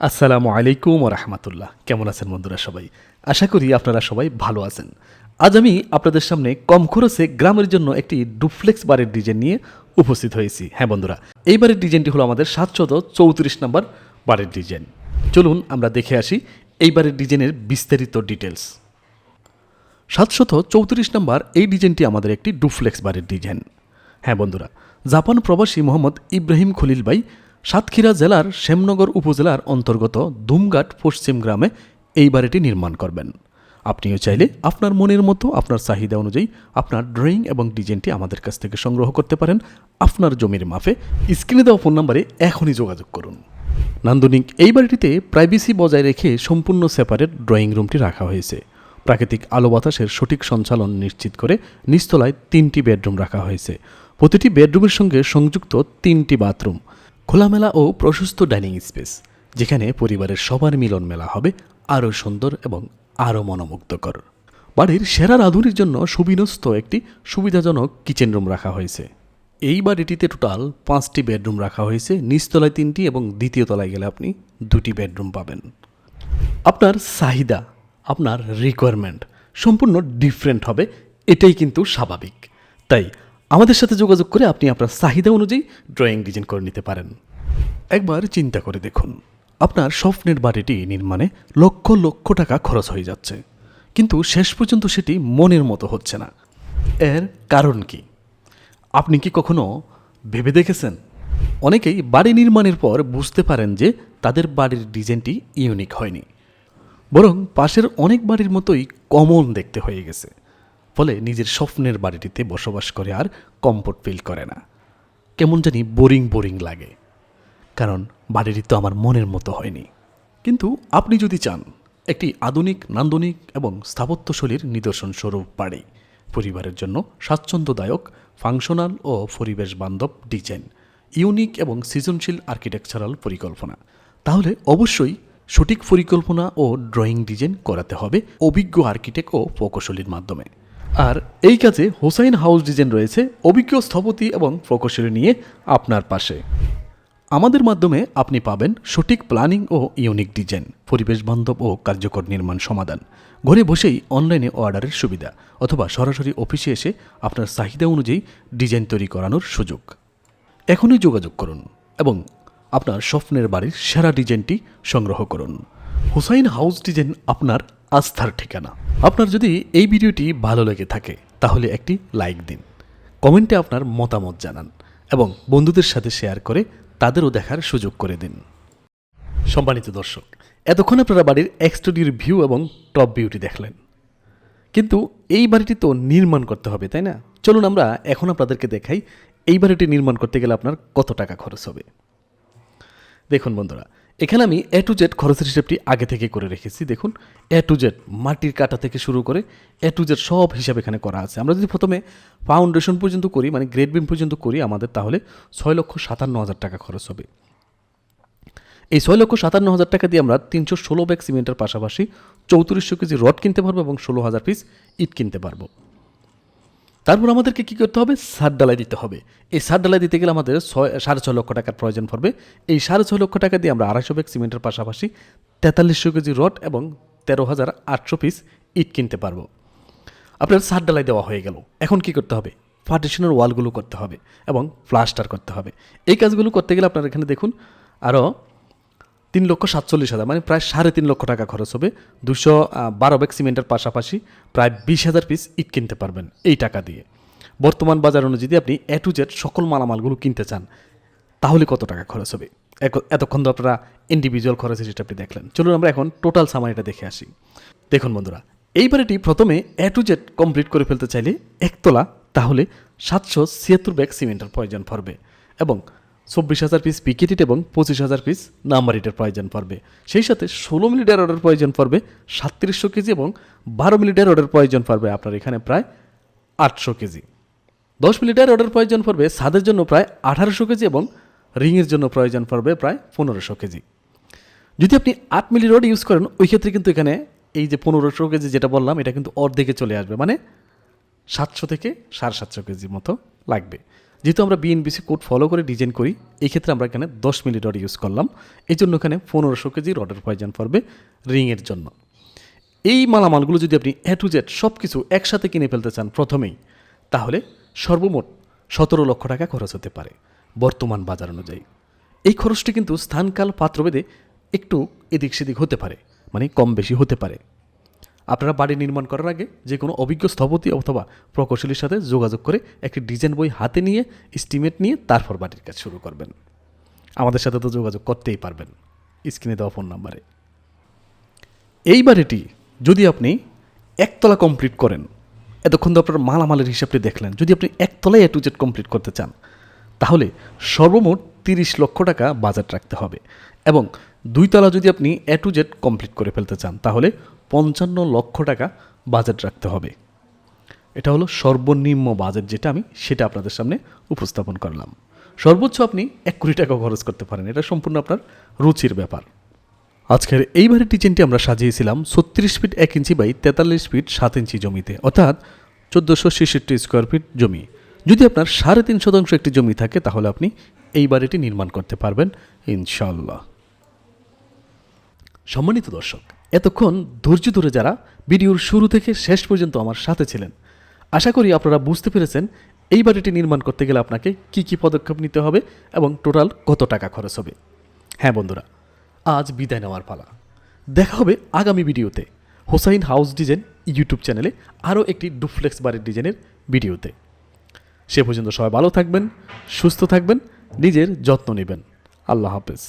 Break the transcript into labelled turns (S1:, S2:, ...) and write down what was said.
S1: আসসালামু আলাইকুম রহমতুল্লাহ। কেমন আছেন বন্ধুরা সবাই? আশা করি আপনারা সবাই ভালো আছেন। আজ আমি আপনাদের সামনে কম খরচে গ্রামের জন্য একটি ডুপ্লেক্স বাড়ির ডিজাইন নিয়ে উপস্থিত হয়েছি। হ্যাঁ বন্ধুরা, এই বাড়ির ডিজাইনটি হলো আমাদের সাতশত চৌত্রিশ নম্বর বাড়ির ডিজাইন। চলুন আমরা দেখে আসি এই বাড়ির ডিজাইনের বিস্তারিত ডিটেলস সাতশত চৌত্রিশ নম্বর এই ডিজাইনটি আমাদের একটি ডুফ্লেক্স বাড়ির ডিজাইন। হ্যাঁ বন্ধুরা, জাপান প্রবাসী মোহাম্মদ ইব্রাহিম খলিল ভাই সাতক্ষীরা জেলার শ্যামনগর উপজেলার অন্তর্গত ধুমঘাট পশ্চিম গ্রামে এই বাড়িটি নির্মাণ করবেন। আপনিও চাইলে আপনার মনের মতো, আপনার চাহিদা অনুযায়ী আপনার ড্রয়িং এবং ডিজাইনটি আমাদের কাছ থেকে সংগ্রহ করতে পারেন। আপনার জমির মাফে স্ক্রিনে দেওয়া ফোন নাম্বারে এখনই যোগাযোগ করুন। নান্দনিক, এই বাড়িটিতে প্রাইভেসি বজায় রেখে সম্পূর্ণ সেপারেট ড্রয়িং রুমটি রাখা হয়েছে। প্রাকৃতিক আলো বাতাসের সঠিক সঞ্চালন নিশ্চিত করে নিচতলায় তিনটি বেডরুম রাখা হয়েছে। প্রতিটি বেডরুমের সঙ্গে সংযুক্ত তিনটি বাথরুম। খোলামেলা ও প্রশস্ত ডাইনিং স্পেস, যেখানে পরিবারের সবার মিলন মেলা হবে আরও সুন্দর এবং আরও মনোমুগ্ধকর। বাড়ির সেরা রাঁধুনির জন্য সুবিন্যস্ত একটি সুবিধাজনক কিচেন রুম রাখা হয়েছে। এই বাড়িটিতে টোটাল পাঁচটি বেডরুম রাখা হয়েছে, নিচতলায় তিনটি এবং দ্বিতীয় তলায় গেলে আপনি দুটি বেডরুম পাবেন। আপনার চাহিদা, আপনার রিকোয়ারমেন্ট সম্পূর্ণ ডিফারেন্ট হবে, এটাই কিন্তু স্বাভাবিক। তাই আমাদের সাথে যোগাযোগ করে আপনি আপনার চাহিদা অনুযায়ী ড্রয়িং ডিজাইন করে নিতে পারেন। একবার চিন্তা করে দেখুন, আপনার স্বপ্নের বাড়িটি নির্মাণে লক্ষ লক্ষ টাকা খরচ হয়ে যাচ্ছে। কিন্তু শেষ পর্যন্ত সেটি মনের মতো হচ্ছে না। এর কারণ কি? আপনি কি কখনো ভেবে দেখেছেন? অনেকেই বাড়ি নির্মাণের পর বুঝতে পারেন যে তাদের বাড়ির ডিজাইনটি ইউনিক হয়নি। বরং পাশের অনেক বাড়ির মতোই কমন দেখতে হয়ে গেছে। ফলে নিজের স্বপ্নের বাড়িটিতে বসবাস করে আর কমফোর্ট ফিল করে না। কেমন জানি বোরিং বোরিং লাগে। কারণ বাড়িটি তো আমার মনের মতো হয়নি। কিন্তু আপনি যদি চান, একটি আধুনিক, নান্দনিক এবং স্থাপত্যশৈলীর নিদর্শন স্বরূপ বাড়ি, পরিবারের জন্য স্বাচ্ছন্দ্যদায়ক ফাংশনাল ও পরিবেশ বান্ধব ডিজাইন ইউনিক এবং সৃজনশীল আর্কিটেকচারাল পরিকল্পনা, তাহলে অবশ্যই সঠিক পরিকল্পনা ও ড্রয়িং ডিজাইন করাতে হবে অভিজ্ঞ আর্কিটেক্ট ও প্রকৌশলীর মাধ্যমে। আর এই কাজে হোসাইন হাউস ডিজাইন রয়েছে অভিজ্ঞ স্থপতি এবং প্রকৌশলী নিয়ে আপনার পাশে। আমাদের মাধ্যমে আপনি পাবেন সঠিক প্ল্যানিং ও ইউনিক ডিজাইন, পরিবেশ বান্ধব ও কার্যকর নির্মাণ সমাধান। ঘরে বসেই অনলাইনে অর্ডারের সুবিধা অথবা সরাসরি অফিসে এসে আপনার চাহিদা অনুযায়ী ডিজাইন তৈরি করানোর সুযোগ। এখনই যোগাযোগ করুন এবং আপনার স্বপ্নের বাড়ির সেরা ডিজাইনটি সংগ্রহ করুন। হুসাইন হাউস ডিজাইন আপনার আস্থার ঠিকানা। আপনার যদি এই ভিডিওটি ভালো লেগে থাকে, তাহলে একটি লাইক দিন। কমেন্টে আপনার মতামত জানান এবং বন্ধুদের সাথে শেয়ার করে তাদেরও দেখার সুযোগ করে দিন। সম্মানিত দর্শক, এতক্ষণ আপনারা বাড়ির এক্সটোরিয়র ভিউ এবং টপ ভিউটি দেখলেন। কিন্তু এই বাড়িটি তো নির্মাণ করতে হবে, তাই না? চলুন আমরা এখন আপনাদেরকে দেখাই এই বাড়িটি নির্মাণ করতে গেলে আপনার কত টাকা খরচ হবে। দেখুন বন্ধুরা এখানে আমি এ টু জেড খরচের হিসেবটি আগে থেকে করে রেখেছি। দেখুন এ টু জেড মাটির কাটা থেকে শুরু করে এ টু জেড সব হিসাব এখানে করা আছে। আমরা যদি প্রথমে ফাউন্ডেশন পর্যন্ত করি মানে গ্রেড বিম পর্যন্ত করি, আমাদের তাহলে ছয় লক্ষ সাতান্ন হাজার টাকা খরচ হবে। এই ছয় লক্ষ সাতান্ন হাজার টাকা দিয়ে আমরা তিনশো ষোলো ব্যাগ সিমেন্টের পাশাপাশি চৌত্রিশশো কেজি রড কিনতে পারব এবং ষোলো হাজার পিস ইট কিনতে পারব। তারপর আমাদেরকে কী করতে হবে? সার ডালাই দিতে হবে। এই সার ডালাই দিতে গেলে আমাদের ছয়, সাড়ে ছয় লক্ষ টাকার প্রয়োজন পড়বে। এই সাড়ে ছয় লক্ষ টাকা দিয়ে আমরা আড়াইশো ব্যাগ সিমেন্টের পাশাপাশি তেতাল্লিশশো কেজি রড এবং তেরো হাজার আটশো পিস ইট কিনতে পারব। আপনার সার ডালাই দেওয়া হয়ে গেল। এখন কি করতে হবে? পার্টিশনের ওয়ালগুলো করতে হবে এবং প্লাস্টার করতে হবে। এই কাজগুলো করতে গেলে আপনার এখানে দেখুন আরও তিন লক্ষ সাতচল্লিশ হাজার মানে প্রায় সাড়ে তিন লক্ষ টাকা খরচ হবে। দুশো বারো ব্যাগ সিমেন্টের পাশাপাশি প্রায় বিশ হাজার পিস ইট কিনতে পারবেন এই টাকা দিয়ে। বর্তমান বাজার অনুযায়ী আপনি এ টু জেড সকল মালামালগুলো কিনতে চান, তাহলে কত টাকা খরচ হবে? এতক্ষণ তো আপনারা ইন্ডিভিজুয়াল খরচের যেটা আপনি দেখলেন। চলুন আমরা এখন টোটাল সামারিটা দেখে আসি। দেখুন বন্ধুরা এই প্রথমে এ টু জেড কমপ্লিট করে ফেলতে চাইলে একতলা, তাহলে সাতশো ছিয়াত্তর ব্যাগ সিমেন্টের প্রয়োজন পড়বে এবং চব্বিশ হাজার পিস পিকেটিট এবং পঁচিশ হাজার পিস নাম্বার ইটের প্রয়োজন পড়বে। সেই সাথে ষোলো মিলিটার অর্ডার প্রয়োজন পড়বে, সাতত্রিশশো কেজি এবং বারো মিলিটার অর্ডার প্রয়োজন পড়বে আপনার এখানে প্রায় আটশো কেজি। দশ মিলিটার অর্ডার প্রয়োজন পড়বে, ছাদের জন্য প্রায় আঠারোশো কেজি এবং রিংয়ের জন্য প্রয়োজন পড়বে প্রায় পনেরোশো কেজি। যদি আপনি আট মিলি রড ইউজ করেন, ওই ক্ষেত্রে কিন্তু এখানে এই যে পনেরোশো কেজি যেটা বললাম, এটা কিন্তু অর্ধেকে চলে আসবে। মানে সাতশো থেকে সাড়ে সাতশো কেজির মতো লাগবে। যেহেতু আমরা বিএনবিসি কোড ফলো করে ডিজাইন করি, এই ক্ষেত্রে আমরা এখানে দশ মিলি রড ইউজ করলাম। এই জন্য এখানে পনেরোশো কেজি রডের প্রয়োজন পড়বে রিংয়ের জন্য। এই মালামালগুলো যদি আপনি এ টু জেড সব কিছু একসাথে কিনে ফেলতে চান প্রথমেই, তাহলে সর্বমোট সতেরো লক্ষ টাকা খরচ হতে পারে বর্তমান বাজার অনুযায়ী। এই খরচটি কিন্তু স্থানকাল পাত্রভেদে একটু এদিক সেদিক হতে পারে মানে কম বেশি হতে পারে। আপনারা বাড়ি নির্মাণ করার আগে যে কোনো অভিজ্ঞ স্থপতি অথবা প্রকৌশলীর সাথে যোগাযোগ করে একটি ডিজাইন বই হাতে নিয়ে এস্টিমেট নিয়ে তারপর বাড়ির কাজ শুরু করবেন। আমাদের সাথে তো যোগাযোগ করতেই পারবেন। স্ক্রিনে দেওয়া ফোন নাম্বারে। এই বাড়িটি যদি আপনি একতলা কমপ্লিট করেন, এতক্ষণ তো আপনার মালামালের হিসাবটি দেখলেন, যদি আপনি একতলায় এ টু জেড কমপ্লিট করতে চান, তাহলে সর্বমোট তিরিশ লক্ষ টাকা বাজেট রাখতে হবে এবং দুইতলা যদি আপনি এ টু জেড কমপ্লিট করে ফেলতে চান, তাহলে পঞ্চান্ন লক্ষ টাকা বাজেট রাখতে হবে। এটা হলো সর্বনিম্ন বাজেট যেটা আমি সেটা আপনাদের সামনে উপস্থাপন করলাম। সর্বোচ্চ আপনি এক কোটি টাকা খরচ করতে পারেন। এটা সম্পূর্ণ আপনার রুচির ব্যাপার। আজকের এই বাড়ির ডিজাইনটি আমরা সাজিয়েছিলাম ছত্রিশ ফিট এক ইঞ্চি বাই তেতাল্লিশ ফিট সাত ইঞ্চি জমিতে, অর্থাৎ চোদ্দোশো ছেষট্টি স্কোয়ার ফিট জমি। যদি আপনার সাড়ে তিন শতাংশ একটি জমি থাকে, তাহলে আপনি এই বাড়িটি নির্মাণ করতে পারবেন ইনশাল্লাহ সম্মানিত দর্শক, এতক্ষণ ধৈর্য ধরে যারা ভিডিওর শুরু থেকে শেষ পর্যন্ত আমার সাথে ছিলেন, আশা করি আপনারা বুঝতে পেরেছেন এই বাড়িটি নির্মাণ করতে গেলে আপনাকে কি কি পদক্ষেপ নিতে হবে এবং টোটাল কত টাকা খরচ হবে। হ্যাঁ বন্ধুরা, আজ বিদায় নেওয়ার পালা। দেখা হবে আগামী ভিডিওতে হোসাইন হাউস ডিজাইন ইউটিউব চ্যানেলে আরও একটি ডুফ্লেক্স বাড়ির ডিজাইনের ভিডিওতে। সে পর্যন্ত সবাই ভালো থাকবেন, সুস্থ থাকবেন, নিজের যত্ন নেবেন। আল্লাহ হাফেজ।